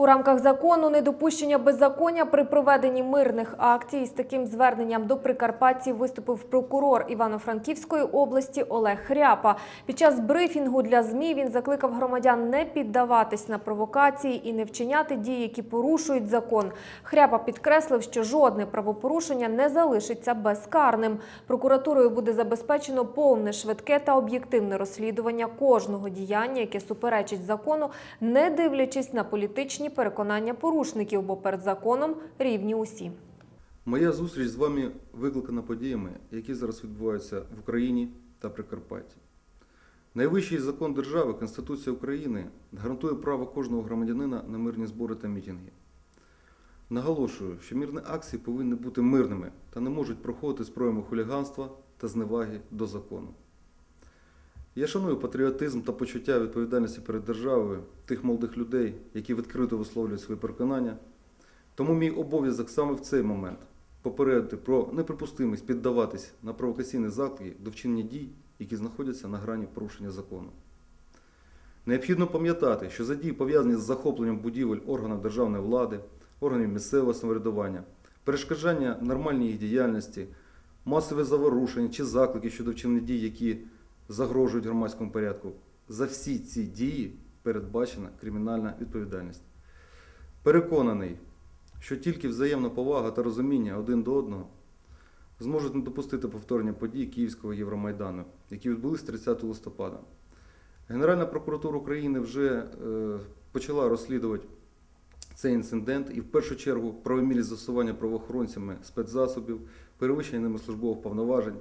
У рамках закону недопущення беззаконня при проведенні мирних акцій з таким зверненням до прикарпатців виступив прокурор Івано-Франківської області Олег Хряпа. Під час брифінгу для ЗМІ він закликав громадян не піддаватись на провокації і не вчиняти дії, які порушують закон. Хряпа підкреслив, що жодне правопорушення не залишиться безкарним. Прокуратурою буде забезпечено повне, швидке та об'єктивне розслідування кожного діяння, яке суперечить закону, не дивлячись на політичні переконання порушників, бо перед законом рівні усі. Моя зустріч з вами викликана подіями, які зараз відбуваються в Україні та Прикарпатті. Найвищий закон держави, Конституція України, гарантує право кожного громадянина на мирні збори та мітинги. Наголошую, що мирні акції повинні бути мирними та не можуть проходити з проявами хуліганства та зневаги до закону. Я шаную патріотизм та почуття відповідальності перед державою тих молодих людей, які відкрито висловлюють свої переконання. Тому мій обов'язок саме в цей момент попередити про неприпустимість піддаватись на провокаційні заклики до вчинення дій, які знаходяться на грані порушення закону. Необхідно пам'ятати, що за дії, пов'язані з захопленням будівель органів державної влади, органів місцевого самоврядування, перешкоджання нормальній їх діяльності, масове заворушення чи заклики щодо вчинення дій, які загрожують громадському порядку, за всі ці дії передбачена кримінальна відповідальність. Переконаний, що тільки взаємна повага та розуміння один до одного зможуть не допустити повторення подій Київського Євромайдану, які відбулись 30 листопада. Генеральна прокуратура України вже е, почала розслідувати цей інцидент і в першу чергу правомірність застосування правоохоронцями спецзасобів, перевищення ними службових повноважень,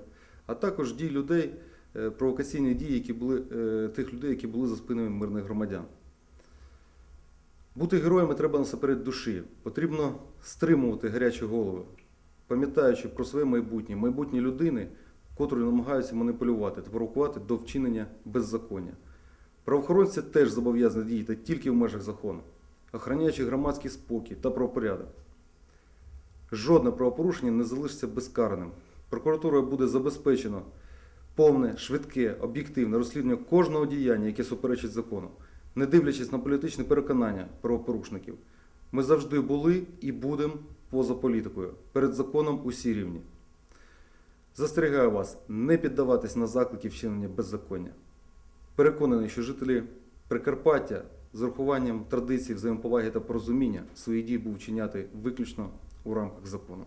а також дій людей, провокаційні дії, які були, е, тих людей, які були за спинами мирних громадян. Бути героями треба насамперед душі. Потрібно стримувати гарячі голови, пам'ятаючи про своє майбутнє, майбутнє людини, котрою намагаються маніпулювати та провокувати до вчинення беззаконня. Правоохоронці теж зобов'язані діяти тільки в межах закону, охороняючи громадський спокій та правопорядок. Жодне правопорушення не залишиться безкарним. Прокуратурою буде забезпечено повне, швидке, об'єктивне розслідування кожного діяння, яке суперечить закону, не дивлячись на політичне переконання правопорушників. Ми завжди були і будемо поза політикою. Перед законом усі рівні. Застерігаю вас не піддаватись на заклики вчинення беззаконня. Переконаний, що жителі Прикарпаття з урахуванням традицій взаємоповаги та порозуміння свої дії будуть вчиняти виключно у рамках закону.